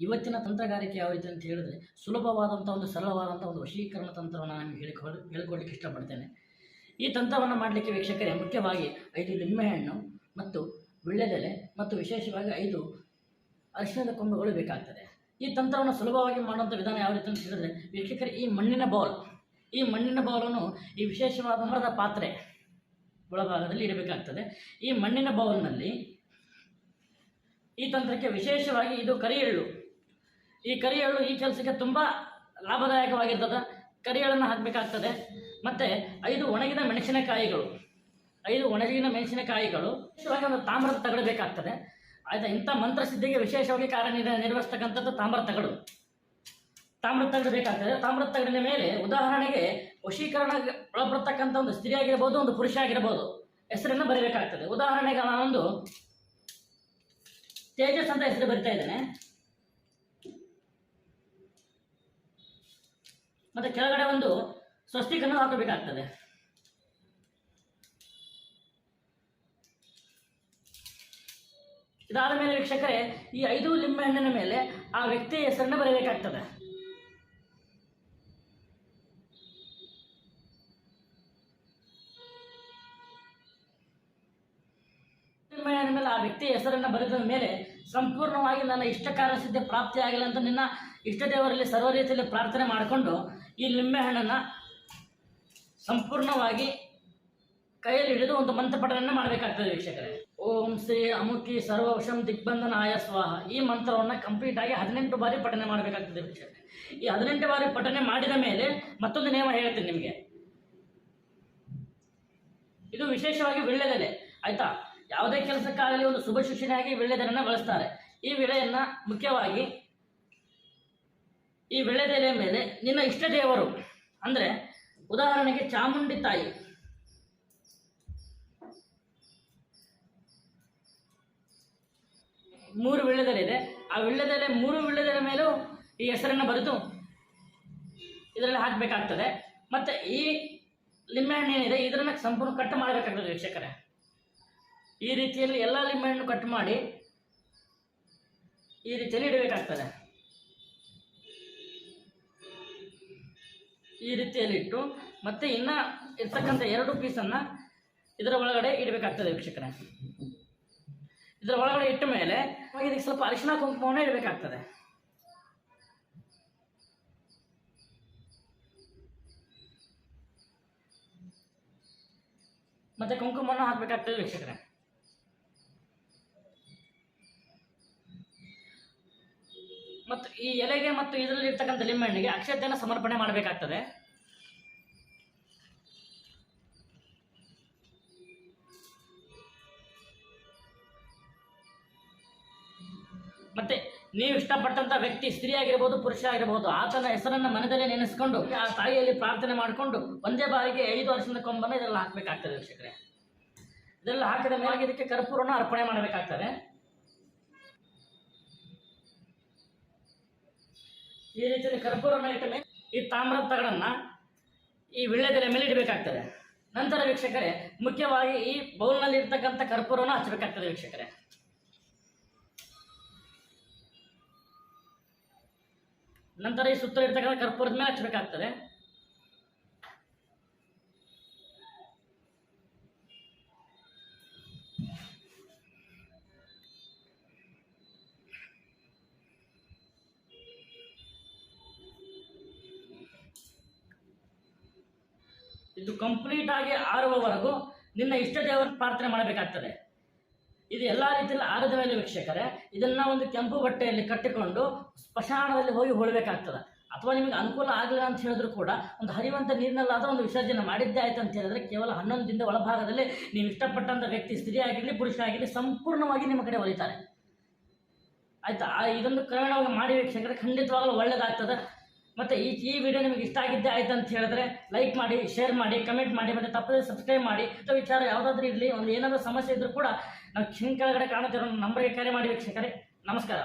ಇವತ್ತಿನ ತಂತ್ರಗಾರಿಕೆ ಯಾವ ರೀತಿ ಅಂತ ಹೇಳಿದ್ರೆ ಸುಲಭವಾದಂಥ ಒಂದು ಸರಳವಾದಂಥ ಒಂದು ವಶೀಕರಣ ತಂತ್ರವನ್ನು ನಾನು ಹೇಳಿಕೊಳ್ಳಿ ಹೇಳಿಕೊಡ್ಲಿಕ್ಕೆ ಇಷ್ಟಪಡ್ತೇನೆ. ಈ ತಂತ್ರವನ್ನು ಮಾಡಲಿಕ್ಕೆ ವೀಕ್ಷಕರೇ ಮುಖ್ಯವಾಗಿ ಐದು ಲಿಂಬೆಹಣ್ಣು ಮತ್ತು ವಿಳ್ಳೆದೆಲೆ ಮತ್ತು ವಿಶೇಷವಾಗಿ ಐದು ಅರಿಶಿಣದ ಕೊಂಬೆಗಳು ಬೇಕಾಗ್ತದೆ. ಈ ತಂತ್ರವನ್ನು ಸುಲಭವಾಗಿ ಮಾಡುವಂಥ ವಿಧಾನ ಯಾವ ರೀತಿ ಅಂತ ಹೇಳಿದ್ರೆ ವೀಕ್ಷಕರು ಈ ಮಣ್ಣಿನ ಬೌಲ್ ಈ ಮಣ್ಣಿನ ಬೌಲನ್ನು ಈ ವಿಶೇಷವಾದ ಪಾತ್ರೆ ಒಳಭಾಗದಲ್ಲಿ ಇಡಬೇಕಾಗ್ತದೆ. ಈ ಮಣ್ಣಿನ ಬೌಲ್ನಲ್ಲಿ ಈ ತಂತ್ರಕ್ಕೆ ವಿಶೇಷವಾಗಿ ಇದು ಕರಿ ಎಳ್ಳು ಈ ಕರಿ ಎಳ್ಳು ಈ ಕೆಲಸಕ್ಕೆ ತುಂಬ ಲಾಭದಾಯಕವಾಗಿರ್ತದೆ. ಕರಿ ಎಳ್ಳನ್ನು ಹಾಕಬೇಕಾಗ್ತದೆ. ಮತ್ತು ಐದು ಒಣಗಿದ ಮೆಣಸಿನಕಾಯಿಗಳು. ಐದು ಒಣಗಿನ ಮೆಣಸಿನಕಾಯಿಗಳು. ವಿಶೇಷವಾಗಿ ಒಂದು ತಾಮ್ರದ ತಗಡು ಬೇಕಾಗ್ತದೆ ಆಯ್ತಾ, ಇಂಥ ಮಂತ್ರಸಿದ್ಧಿಗೆ ವಿಶೇಷವಾಗಿ ಕಾರ್ಯನಿರ್ವ ನಿರ್ವಹಿಸ್ತಕ್ಕಂಥದ್ದು ತಾಮ್ರ ತಗಡು. ತಾಮ್ರ ತಗಡು ಬೇಕಾಗ್ತದೆ. ತಾಮ್ರ ತಗಡಿನ ಮೇಲೆ ಉದಾಹರಣೆಗೆ ವಶೀಕರಣ ಒಳಪಡ್ತಕ್ಕಂಥ ಒಂದು ಸ್ತ್ರೀ ಆಗಿರ್ಬೋದು, ಒಂದು ಪುರುಷ ಆಗಿರ್ಬೋದು ಹೆಸರನ್ನು ಬರೀಬೇಕಾಗ್ತದೆ. ಉದಾಹರಣೆಗೆ ನಾನೊಂದು ತೇಜಸ್ ಅಂತ ಹೆಸರು ಬರಿತಾ ಇದ್ದೇನೆ. ಮತ್ತೆ ಕೆಳಗಡೆ ಒಂದು ಸ್ವಸ್ತಿಕನ್ನು ಹಾಕಬೇಕಾಗ್ತದೆ. ಇದಾದ ಮೇಲೆ ವೀಕ್ಷಕರೇ, ಈ ಐದು ಲಿಂಬೆಹಣ್ಣಿನ ಮೇಲೆ ಆ ವ್ಯಕ್ತಿಯ ಹೆಸರನ್ನು ಬರೆಯಬೇಕಾಗ್ತದೆ ಲಿಂಬೆಹಣ್ಣಿನ ಮೇಲೆ ಆ ವ್ಯಕ್ತಿಯ ಹೆಸರನ್ನು ಬರೆದ ಮೇಲೆ ಸಂಪೂರ್ಣವಾಗಿ ನನ್ನ ಇಷ್ಟ ಕಾರ್ಯಸಿದ್ಧಿ ಆಗಿಲ್ಲ ಅಂತ ನಿನ್ನ ಇಷ್ಟ ದೇವರಲ್ಲಿ ಸರ್ವ ರೀತಿಯಲ್ಲಿ ಪ್ರಾರ್ಥನೆ ಮಾಡಿಕೊಂಡು ಈ ಲಿಂಬೆಹಣ್ಣನ್ನು ಸಂಪೂರ್ಣವಾಗಿ ಕೈಯಲ್ಲಿ ಹಿಡಿದು ಒಂದು ಮಂತ್ರಪಠಣವನ್ನು ಮಾಡಬೇಕಾಗ್ತದೆ ವೀಕ್ಷಕರೇ. ಓಂ ಶ್ರೀ ಅಮುಖಿ ಸರ್ವವಶಂ ದಿಗ್ಬಂಧನಾಯ ಸ್ವಾಹ. ಈ ಮಂತ್ರವನ್ನು ಕಂಪ್ಲೀಟ್ ಆಗಿ ಹದಿನೆಂಟು ಬಾರಿ ಪಠನೆ ಮಾಡಬೇಕಾಗ್ತದೆ ವೀಕ್ಷಕರೇ. ಈ ಹದಿನೆಂಟು ಬಾರಿ ಪಠನೆ ಮಾಡಿದ ಮೇಲೆ ಮತ್ತೊಂದು ನಿಯಮ ಹೇಳ್ತೀನಿ ನಿಮಗೆ. ಇದು ವಿಶೇಷವಾಗಿ ವಿಳ್ಳೆದೆಲೆ ಆಯ್ತಾ? ಯಾವುದೇ ಕೆಲಸಕ್ಕಾಗಲಿ ಒಂದು ಶುಭ ಶಿಕ್ಷಣೆಯಾಗಿ ವೀಳ್ಯದೆಲೆಯನ್ನು ಬಳಸ್ತಾರೆ. ಈ ವಿಳೆಯನ್ನ ಮುಖ್ಯವಾಗಿ ಈ ವಿಳ್ಳೆದೆಲೆಯ ಮೇಲೆ ನಿನ್ನ ಇಷ್ಟ ದೇವರು, ಅಂದರೆ ಉದಾಹರಣೆಗೆ ಚಾಮುಂಡಿ ತಾಯಿ. ಮೂರು ವಿಳ್ಳೆದೆಲೆ ಇದೆ. ಆ ವಿಳ್ಳೆದೆಲೆ ಮೂರು ವಿಳ್ಳೆದೆಲೆ ಮೇಲೂ ಈ ಹೆಸರನ್ನು ಬರೆದು ಇದರಲ್ಲಿ ಹಾಕಬೇಕಾಗ್ತದೆ. ಮತ್ತು ಈ ಲಿಂಬೆಹಣ್ಣು ಏನಿದೆ ಇದರನ್ನ ಸಂಪೂರ್ಣ ಕಟ್ ಮಾಡಬೇಕಾಗ್ತದೆ ವೀಕ್ಷಕರೇ. ಈ ರೀತಿಯಲ್ಲಿ ಎಲ್ಲ ಲಿಂಬೆಹಣ್ಣು ಕಟ್ ಮಾಡಿ ಈ ರೀತಿಯಲ್ಲಿ ಇಡಬೇಕಾಗ್ತದೆ. ಈ ರೀತಿಯಲ್ಲಿ ಇಟ್ಟು ಮತ್ತೆ ಇನ್ನ ಇರ್ತಕ್ಕಂಥ ಎರಡು ಪೀಸನ್ನು ಇದರ ಒಳಗಡೆ ಇಡಬೇಕಾಗ್ತದೆ ವೀಕ್ಷಕರೇ. ಇದರ ಒಳಗಡೆ ಇಟ್ಟ ಮೇಲೆ ಇದಕ್ಕೆ ಸ್ವಲ್ಪ ಅರಿಶಿನ ಕುಂಕುಮವನ್ನು ಇಡಬೇಕಾಗ್ತದೆ. ಮತ್ತೆ ಕುಂಕುಮವನ್ನು ಹಾಕಬೇಕಾಗ್ತದೆ ವೀಕ್ಷಕರೇ. ಮತ್ತು ಈ ಎಲೆಗೆ ಮತ್ತು ಇದರಲ್ಲಿ ಇರ್ತಕ್ಕಂಥ ಲಿಂಬೆಹಣ್ಣಿಗೆ ಅಕ್ಷತೆಯನ್ನು ಸಮರ್ಪಣೆ ಮಾಡಬೇಕಾಗ್ತದೆ. ಮತ್ತೆ ನೀವು ಇಷ್ಟಪಟ್ಟಂತ ವ್ಯಕ್ತಿ ಸ್ತ್ರೀ ಆಗಿರ್ಬೋದು, ಪುರುಷ ಆಗಿರ್ಬೋದು, ಆತನ ಹೆಸರನ್ನ ಮನದಲ್ಲಿ ನೆನೆಸ್ಕೊಂಡು, ಆ ತಾಯಿಯಲ್ಲಿ ಪ್ರಾರ್ಥನೆ ಮಾಡಿಕೊಂಡು ಒಂದೇ ಬಾರಿಗೆ ಐದು ವರ್ಷದ ಕೊಂಬನ್ನು ಇದರಲ್ಲಿ ಹಾಕಬೇಕಾಗ್ತದೆ ಇದೆಲ್ಲ ಹಾಕಿದ ಮೇಲೆ ಇದಕ್ಕೆ ಕರ್ಪೂರನ ಅರ್ಪಣೆ ಮಾಡಬೇಕಾಗ್ತದೆ. ಈ ರೀತಿಯಲ್ಲಿ ಕರ್ಪೂರ ಮೇಲೆ ಈ ತಾಮ್ರದ ತಗಡನ್ನ ಈ ವಿಳ್ಳೆದೆಲೆ ಮೇಲೆ ಇಡಬೇಕಾಗ್ತದೆ. ನಂತರ ವೀಕ್ಷಕರೇ, ಮುಖ್ಯವಾಗಿ ಈ ಬೌಲ್ನಲ್ಲಿ ಇರ್ತಕ್ಕಂಥ ಕರ್ಪೂರವನ್ನು ಹಚ್ಚಬೇಕಾಗ್ತದೆ ವೀಕ್ಷಕರೇ. ನಂತರ ಈ ಸುತ್ತ ಇರ್ತಕ್ಕಂಥ ಕರ್ಪೂರದ ಮೇಲೆ ಹಚ್ಚಬೇಕಾಗ್ತದೆ ಇದು ಕಂಪ್ಲೀಟ್ ಆಗಿ ಆರುವವರೆಗೂ ನಿನ್ನ ಇಷ್ಟ ದೇವರ ಪ್ರಾರ್ಥನೆ ಮಾಡಬೇಕಾಗ್ತದೆ. ಇದು ಎಲ್ಲ ರೀತಿಯಲ್ಲಿ ಆರದ ಮೇಲೆ ವೀಕ್ಷಕರೇ, ಇದನ್ನ ಒಂದು ಕೆಂಪು ಬಟ್ಟೆಯಲ್ಲಿ ಕಟ್ಟಿಕೊಂಡು ಸ್ಮಶಾನದಲ್ಲಿ ಹೋಗಿ ಹೊಳಬೇಕಾಗ್ತದೆ. ಅಥವಾ ನಿಮಗೆ ಅನುಕೂಲ ಆಗಲಿಲ್ಲ ಅಂತ ಹೇಳಿದ್ರು ಕೂಡ ಒಂದು ಹರಿವಂತ ನೀರಿನಲ್ಲಾದರೂ ಒಂದು ವಿಸರ್ಜನೆ ಮಾಡಿದ್ದೇ ಆಯ್ತು ಅಂತ ಹೇಳಿದ್ರೆ ಕೇವಲ ಹನ್ನೊಂದು ದಿನದ ಒಳಭಾಗದಲ್ಲಿ ನೀವು ಇಷ್ಟಪಟ್ಟಂಥ ವ್ಯಕ್ತಿ ಸ್ತ್ರೀ ಆಗಿರಲಿ, ಪುರುಷ ಆಗಿರಲಿ ಸಂಪೂರ್ಣವಾಗಿ ನಿಮ್ಮ ಕಡೆ ಒಲಿತಾರೆ. ಆಯ್ತಾ? ಇದೊಂದು ಕ್ರಮೇಣವಾಗಿ ಮಾಡಿ ವೀಕ್ಷಕರೇ, ಖಂಡಿತವಾಗಲೂ ಒಳ್ಳೇದಾಗ್ತದೆ. ಮತ್ತು ಈ ಈ ವಿಡಿಯೋ ನಿಮಗೆ ಇಷ್ಟ ಆಗಿದ್ದೆ ಆಯ್ತು ಅಂತ ಹೇಳಿದ್ರೆ ಲೈಕ್ ಮಾಡಿ ಶೇರ್ ಮಾಡಿ ಕಮೆಂಟ್ ಮಾಡಿ, ಮತ್ತು ತಪ್ಪದೆ ಸಬ್ಸ್ಕ್ರೈಬ್ ಮಾಡಿ. ಇಂಥ ವಿಚಾರ ಯಾವುದಾದ್ರೂ ಇರಲಿ, ಒಂದು ಏನಾದರೂ ಸಮಸ್ಯೆ ಇದ್ದರೂ ಕೂಡ ನಾವು ಕೆಳಗಡೆ ಕಾಣುತ್ತಿರೋ ನಂಬರ್ಗೆ ಕರೆ ಮಾಡಿ ವೀಕ್ಷಕರೇ. ನಮಸ್ಕಾರ.